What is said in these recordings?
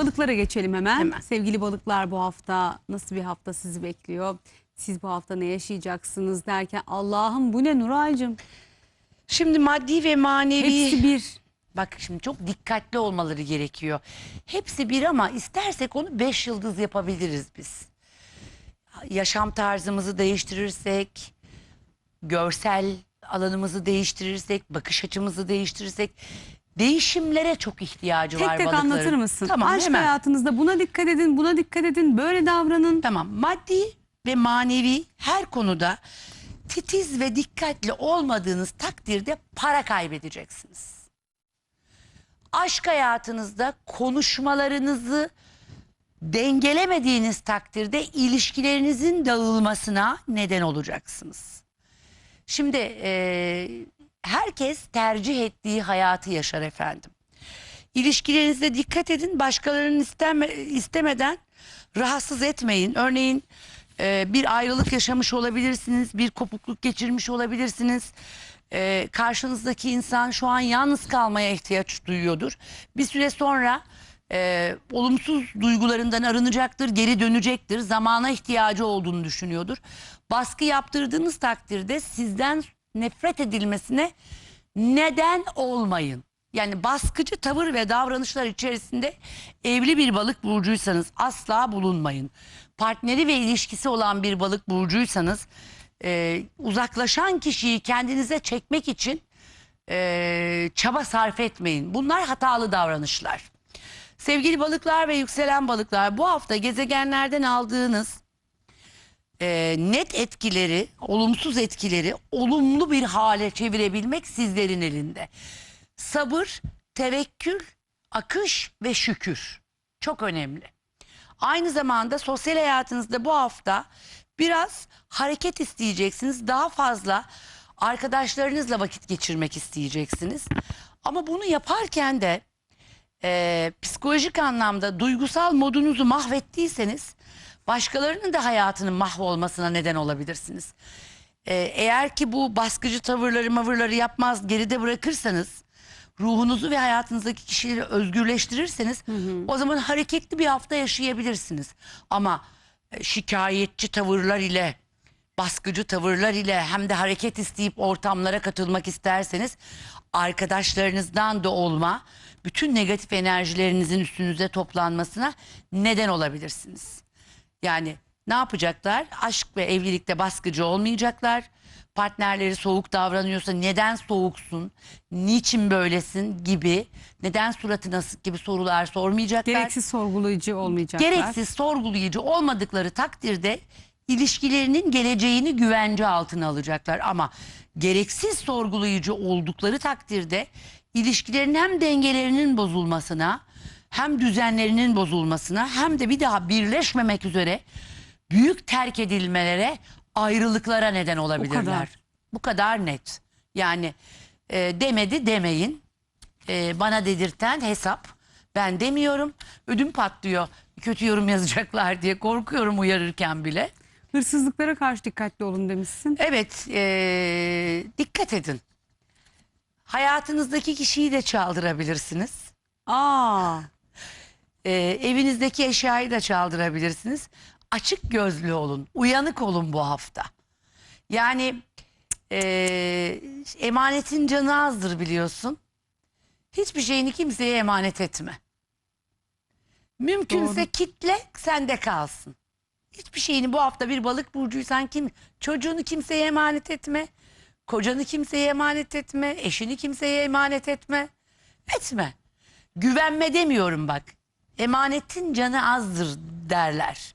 Balıklara geçelim hemen. Hemen. Sevgili balıklar bu hafta nasıl bir hafta sizi bekliyor? Siz bu hafta ne yaşayacaksınız derken Allah'ım bu ne Nuray'cığım? Şimdi maddi ve manevi... Hepsi bir. Bak şimdi çok dikkatli olmaları gerekiyor. Hepsi bir ama istersek onu beş yıldız yapabiliriz biz. Yaşam tarzımızı değiştirirsek, görsel alanımızı değiştirirsek, bakış açımızı değiştirirsek değişimlere çok ihtiyacı Tek var tek balıkların. anlatır mısın? Tamam Aşk hemen. hayatınızda buna dikkat edin, buna dikkat edin, böyle davranın. Tamam maddi ve manevi her konuda titiz ve dikkatli olmadığınız takdirde para kaybedeceksiniz. Aşk hayatınızda konuşmalarınızı dengelemediğiniz takdirde ilişkilerinizin dağılmasına neden olacaksınız. Şimdi eee, herkes tercih ettiği hayatı yaşar efendim. İlişkilerinizde dikkat edin. Başkalarının isteme, istemeden rahatsız etmeyin. Örneğin e, bir ayrılık yaşamış olabilirsiniz. Bir kopukluk geçirmiş olabilirsiniz. E, karşınızdaki insan şu an yalnız kalmaya ihtiyaç duyuyordur. Bir süre sonra e, olumsuz duygularından arınacaktır, geri dönecektir. Zamana ihtiyacı olduğunu düşünüyordur. Baskı yaptırdığınız takdirde sizden nefret edilmesine neden olmayın. Yani baskıcı tavır ve davranışlar içerisinde evli bir balık burcuysanız asla bulunmayın. Partneri ve ilişkisi olan bir balık burcuysanız e, uzaklaşan kişiyi kendinize çekmek için e, çaba sarf etmeyin. Bunlar hatalı davranışlar. Sevgili balıklar ve yükselen balıklar bu hafta gezegenlerden aldığınız e, net etkileri, olumsuz etkileri olumlu bir hale çevirebilmek sizlerin elinde. Sabır, tevekkül, akış ve şükür çok önemli. Aynı zamanda sosyal hayatınızda bu hafta biraz hareket isteyeceksiniz. Daha fazla arkadaşlarınızla vakit geçirmek isteyeceksiniz. Ama bunu yaparken de e, psikolojik anlamda duygusal modunuzu mahvettiyseniz başkalarının da hayatının mahvolmasına neden olabilirsiniz. E, eğer ki bu baskıcı tavırları mavırları yapmaz geride bırakırsanız ruhunuzu ve hayatınızdaki kişileri özgürleştirirseniz o zaman hareketli bir hafta yaşayabilirsiniz. Ama e, şikayetçi tavırlar ile baskıcı tavırlar ile hem de hareket isteyip ortamlara katılmak isterseniz arkadaşlarınızdan da olma bütün negatif enerjilerinizin üstünüze toplanmasına neden olabilirsiniz. Yani ne yapacaklar? Aşk ve evlilikte baskıcı olmayacaklar. Partnerleri soğuk davranıyorsa neden soğuksun, niçin böylesin gibi, neden suratına asık gibi sorular sormayacaklar. Gereksiz sorgulayıcı olmayacaklar. Gereksiz sorgulayıcı olmadıkları takdirde ilişkilerinin geleceğini güvence altına alacaklar. Ama gereksiz sorgulayıcı oldukları takdirde ilişkilerin hem dengelerinin bozulmasına hem düzenlerinin bozulmasına hem de bir daha birleşmemek üzere büyük terk edilmelere ayrılıklara neden olabilirler. kadar. Bu kadar net. Yani e, demedi demeyin. E, bana dedirten hesap. Ben demiyorum. Ödüm patlıyor. Kötü yorum yazacaklar diye korkuyorum uyarırken bile. Hırsızlıklara karşı dikkatli olun demişsin. Evet, e, dikkat edin. Hayatınızdaki kişiyi de çaldırabilirsiniz. Aa, E, evinizdeki eşyayı da çaldırabilirsiniz. Açık gözlü olun, uyanık olun bu hafta. Yani e, emanetin canı azdır biliyorsun. Hiçbir şeyini kimseye emanet etme. Mümkünse Doğru. kitle sende kalsın. Hiçbir şeyini bu hafta bir balık burcuysan kim çocuğunu kimseye emanet etme. Kocanı kimseye emanet etme. Eşini kimseye emanet etme. Etme. Güvenme demiyorum bak. Emanetin canı azdır derler.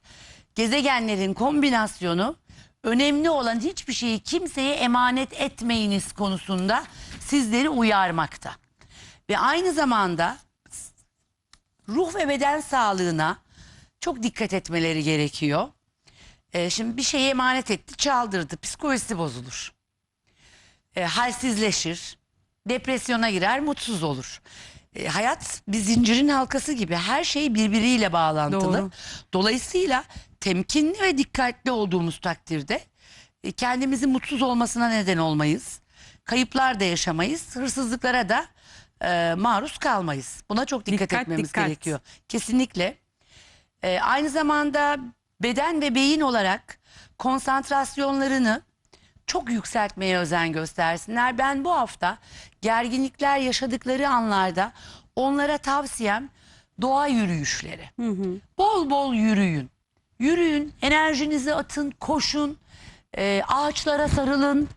Gezegenlerin kombinasyonu önemli olan hiçbir şeyi kimseye emanet etmeyiniz konusunda sizleri uyarmakta. Ve aynı zamanda ruh ve beden sağlığına çok dikkat etmeleri gerekiyor. Ee, şimdi bir şeyi emanet etti, çaldırdı, psikolojisi bozulur. Ee, halsizleşir, depresyona girer, mutsuz olur. Ee, hayat bir zincirin halkası gibi her şey birbiriyle bağlantılı. Doğru. Dolayısıyla temkinli ve dikkatli olduğumuz takdirde e, kendimizin mutsuz olmasına neden olmayız. Kayıplar da yaşamayız, hırsızlıklara da e, maruz kalmayız. Buna çok dikkat, Dikkat, etmemiz dikkat. gerekiyor. Kesinlikle. E, aynı zamanda beden ve beyin olarak konsantrasyonlarını çok yükseltmeye özen göstersinler. Ben bu hafta gerginlikler yaşadıkları anlarda onlara tavsiyem doğa yürüyüşleri. Bol bol yürüyün. Yürüyün, enerjinizi atın, koşun, e, ağaçlara sarılın,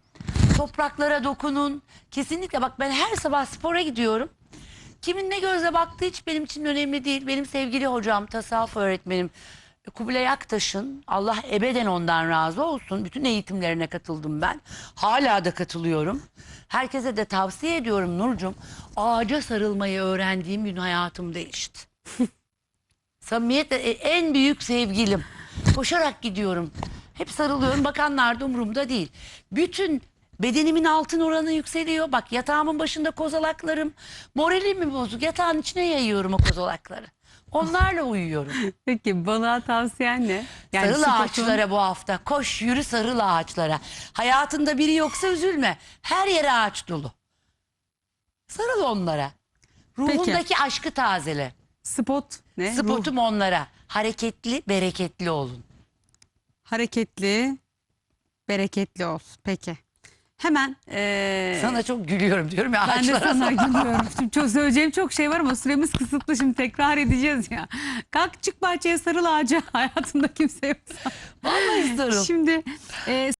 topraklara dokunun. Kesinlikle bak ben her sabah spora gidiyorum. Kimin ne gözle baktığı hiç benim için önemli değil. Benim sevgili hocam, tasavvuf öğretmenim Kubilay Aktaş'ın Allah ebeden ondan razı olsun. Bütün eğitimlerine katıldım ben. Hala da katılıyorum. Herkese de tavsiye ediyorum Nurcum. Ağaca sarılmayı öğrendiğim gün hayatım değişti. Samimiyetle e, en büyük sevgilim. Koşarak gidiyorum. Hep sarılıyorum. Bakanlar da umurumda değil. Bütün bedenimin altın oranı yükseliyor. Bak yatağımın başında kozalaklarım. Moralim mi bozuk? Yatağın içine yayıyorum o kozalakları. Onlarla uyuyorum. Peki balığa tavsiyen ne? sarıl spotun- ağaçlara bu hafta. Koş yürü sarıl ağaçlara. Hayatında biri yoksa üzülme. Her yere ağaç dolu. Sarıl onlara. Ruhundaki aşkı tazele. Spot ne? Ruh. Spotum onlara. Hareketli, bereketli olun. Hareketli, bereketli ol. Peki. Hemen eee, Sana çok gülüyorum diyorum ya ben de ağaçlara sana gülüyorum. Şimdi çok söyleyeceğim çok şey var ama süremiz kısıtlı şimdi tekrar edeceğiz ya. Kalk çık bahçeye sarıl ağaca hayatında kimse yoksa. Vallahi sarıl. Şimdi eee